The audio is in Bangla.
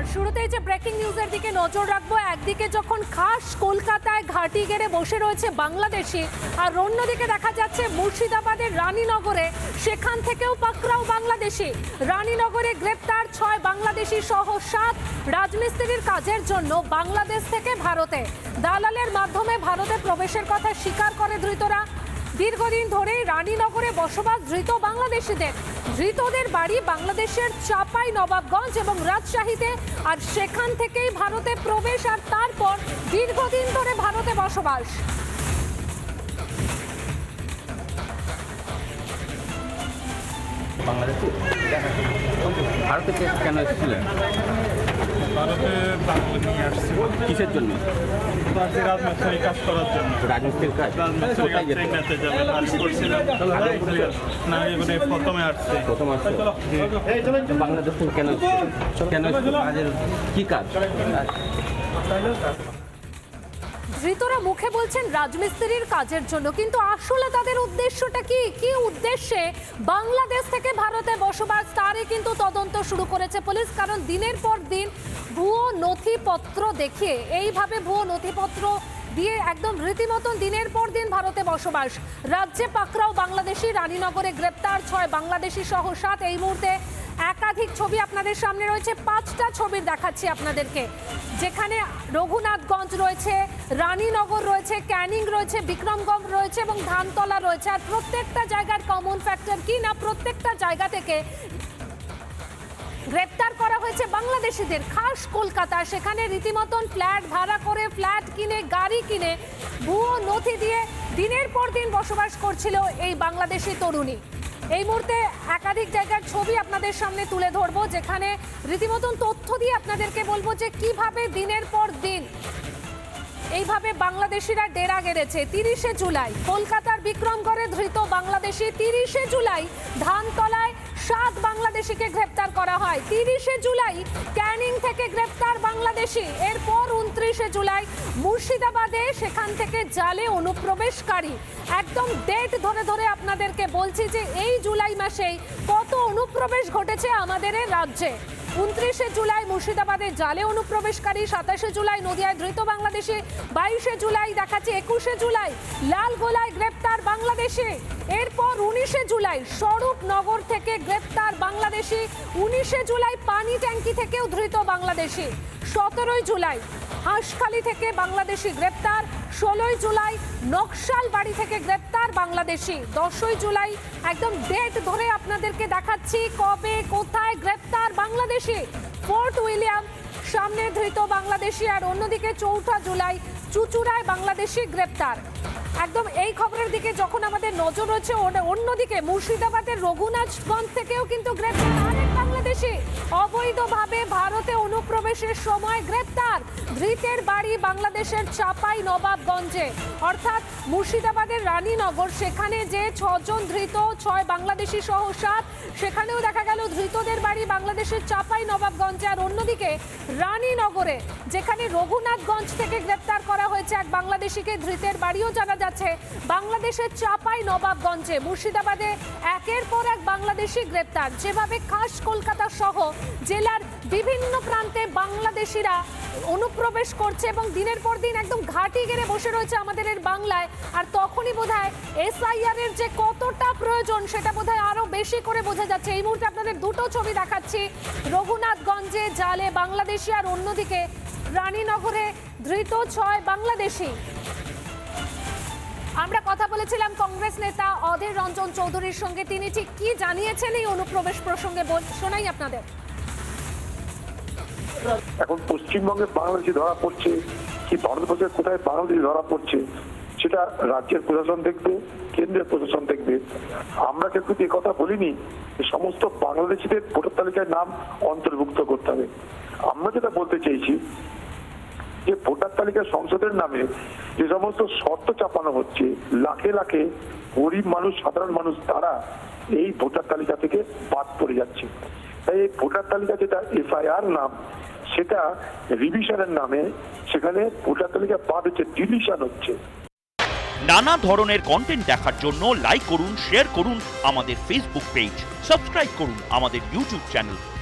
আর শুরুতেই যে ব্রেকিং নিউজের দিকে নজর রাখব, একদিকে যখন খাস কলকাতায় ঘাঁটি গেড়ে বসে রয়েছে বাংলাদেশি, আর অন্যদিকে দেখা যাচ্ছে মুর্শিদাবাদের রানীনগরে, সেখান থেকেও পাকড়াও বাংলাদেশি। রানীনগরে গ্রেপ্তার ছয় বাংলাদেশি সহ সাত রাজমিস্ত্রির কাজের জন্য বাংলাদেশ থেকে ভারতে। দালালের মাধ্যমে ভারতে প্রবেশের কথা স্বীকার করে ধৃতরা। দীর্ঘদিন ধরেই রানীনগরে বসবাস ধৃত বাংলাদেশিদের। ধৃতদের বাড়ি বাংলাদেশের চাপাই, নবাবগঞ্জ এবং রাজশাহীতে। আর সেখান থেকেই ভারতে প্রবেশ আর তারপর দীর্ঘদিন ধরে ভারতে বসবাস। বাংলাদেশে? ভারতে কেন এসেছিলেন? ভারতে বাংলা নিয়ে আসছে। কিসের জন্য? ভারতে রাজমিস্ত্রি কাজ করার জন্য। রাজমিস্ত্রির কাজ? রাজমিস্ত্রি কোথায় যেত? যাবে কাজ করছিলাম না। এবারে প্রথমে আসছে। প্রথম আসছে। বাংলাদেশ থেকে কেন কেন কাজের কি কাজ? ধৃতরা মুখে বলছেন রাজমিস্ত্রির কাজের জন্য কিন্তু আসলে তাদের উদ্দেশ্যটা কি? কি উদ্দেশ্যে বাংলাদেশ থেকে ভারতে বসবাস তারই কিন্তু তদন্ত শুরু করেছে পুলিশ? কারণ দিনের পর দিন ভুয়ো নথিপত্র দেখিয়ে, এইভাবে ভুয়ো নথিপত্র দিয়ে একদম রীতিমতন দিনের পর দিন ভারতে বসবাস। রাজ্যে পাকড়াও বাংলাদেশি, রানীনগরে গ্রেপ্তার ছয় বাংলাদেশি সহ সাত। এই মুহূর্তে একাধিক ছবি আপনাদের সামনে রয়েছে। পাঁচটা ছবি দেখাচ্ছি আপনাদেরকে। যেখানে রঘুনাথগঞ্জ রয়েছে, রানীনগর রয়েছে, ক্যানিং রয়েছে, বিক্রমগঞ্জ রয়েছে এবং ধানতলা রয়েছে। আর প্রত্যেকটা জায়গার কমন ফ্যাক্টর কি না? প্রত্যেকটা জায়গা থেকে গ্রেপ্তার করা হয়েছে বাংলাদেশিদের। খাস কলকাতা, সেখানে রীতিমতন ফ্ল্যাট ভাড়া করে ফ্ল্যাট কিনে, গাড়ি কিনে ভুয়ো নথি দিয়ে দিনের পর দিন বসবাস করছিল এই বাংলাদেশি তরুণী। এই মুহূর্তে একাধিক জায়গার ছবি আপনাদের সামনে তুলে ধরবো, যেখানে রীতিমতন তথ্য দিয়ে আপনাদেরকে বলব যে কীভাবে দিনের পর দিন এইভাবে বাংলাদেশিরা ডেরা গেড়েছে। তিরিশে জুলাই, কলকাতার বিক্রমগড়ে ধৃত বাংলাদেশি তিরিশে জুলাই ধানতলায় সাত বাংলাদেশিকে গ্রেপ্তার করা হয়। তিরিশে জুলাই ক্যানিং থেকে গ্রেপ্তার বাংলাদেশি। এরপর উনত্রিশে জুলাই মুর্শিদাবাদে সেখান থেকে জালে অনুপ্রবেশকারী। একদম ডেট ধরে ধরে আপনাদেরকে বলছি যে এই জুলাই মাসেই কত অনুপ্রবেশ ঘটেছে আমাদের রাজ্যে। উনত্রিশে জুলাই মুর্শিদাবাদে জালে অনুপ্রবেশকারী, সাতাশে জুলাই নদিয়ায় ধৃত বাংলাদেশে, বাইশে জুলাই দেখাচ্ছে একুশে জুলাই লালগোলায় গ্রেপ্তার বাংলাদেশে। এরপর উনিশে জুলাই স্বরূপনগর থেকে গ্রেপ্তার বাংলাদেশি, উনিশে জুলাই পানি ট্যাঙ্কি থেকেও ধৃত বাংলাদেশি। সতেরোই জুলাই হাঁসখালি থেকে বাংলাদেশি গ্রেপ্তার, ষোলোই জুলাই নকশাল বাড়ি থেকে গ্রেপ্তার বাংলাদেশি, দশই জুলাই একদম ডেট ধরে আপনাদেরকে দেখাচ্ছি কবে, কোথায় গ্রেপ্তার বাংলাদেশি। ফোর্ট উইলিয়াম সামনে ধৃত বাংলাদেশি আর অন্যদিকে চৌঠা জুলাই চুচুড়ায় বাংলাদেশি গ্রেপ্তার। একদম এই খবরের দিকে যখন আমাদের নজর রয়েছে, অন্য- অন্যদিকে মুর্শিদাবাদের রঘুনাথগঞ্জ থেকেও কিন্তু গ্রেপ্তার। আরেক বাংলাদেশি অবৈধভাবে ভারতে অনুপ্রবেশের সময় গ্রেপ্তার। ধৃতের বাড়ি বাংলাদেশের চাপাই নবাবগঞ্জে অর্থাৎ মুর্শিদাবাদের রানীনগর, সেখানে যে ছজন ধৃত, ছয় বাংলাদেশি সহ সাত, সেখানেও দেখা গেল ধৃতদের বাড়ি বাংলাদেশের চাপাই নবাবগঞ্জে আর অন্যদিকে রানীনগরে, যেখানে রঘুনাথগঞ্জ থেকে গ্রেপ্তার করা হয়েছে এক বাংলাদেশিকে, ধৃতের বাড়িও জানা যাচ্ছে। বাংলাদেশের চাপাই নবাবগঞ্জে মুর্শিদাবাদে একের পর এক বাংলাদেশি গ্রেপ্তার। যেভাবে খাস কলকাতা সহ জেলার বিভিন্ন প্রান্তে বাংলাদেশিরা অনুপ্রবেশ করছে এবং দিনের পর দিন একদম ঘাটি গেড়ে বসে রয়েছে আমাদের এর বাংলায়। আর তখনই বোধহয় এসআইআর এর যে কতটা প্রয়োজন সেটা বোধহয় আরও বেশি করে বোঝা যাচ্ছে। এই মুহূর্তে আপনাদের দুটো ছবি দেখাচ্ছি। রঘুনাথগঞ্জে জালে বাংলাদেশি আর অন্যদিকে রানীনগরে ধৃত ছয় বাংলাদেশি। আমরা কথা বলেছিলাম কংগ্রেস নেতা অধীর রঞ্জন চৌধুরীর সঙ্গে। তিনি ঠিক কি জানিয়েছেন এই অনুপ্রবেশ প্রসঙ্গে? শোনাই আপনাদের। এখন পশ্চিমবঙ্গে বাংলাদেশি ধরা পড়ছে, কি ভারতবর্ষে কোথায় বাংলাদেশি ধরা পড়ছে, সেটা রাজ্যের প্রশাসন দেখবে, কেন্দ্রের প্রশাসন দেখবে। আমরা কিন্তু এ কথা বলিনি সমস্ত বাংলাদেশিদের ভোটার তালিকায় নাম অন্তর্ভুক্ত করতে হবে। আমরা যেটা বলতে চেয়েছি যে ভোটার তালিকা সংসদের নামে যে সমস্ত শর্ত চাপানো হচ্ছে, লাখে লাখে গরিব মানুষ, সাধারণ মানুষ, তারা এই ভোটার তালিকা থেকে বাদ পড়ে যাচ্ছে। তাই এই ভোটার তালিকা যেটা এফআইআর নাম, সেটা রিভিশনের নামে সেখানে ভোটার তালিকা বাদ হচ্ছে, ডিলিশন হচ্ছে। নানা ধরনের কন্টেন্ট দেখার জন্য লাইক করুন শেয়ার করুন আমাদের ফেসবুক পেজ সাবস্ক্রাইব করুন আমাদের ইউটিউব চ্যানেল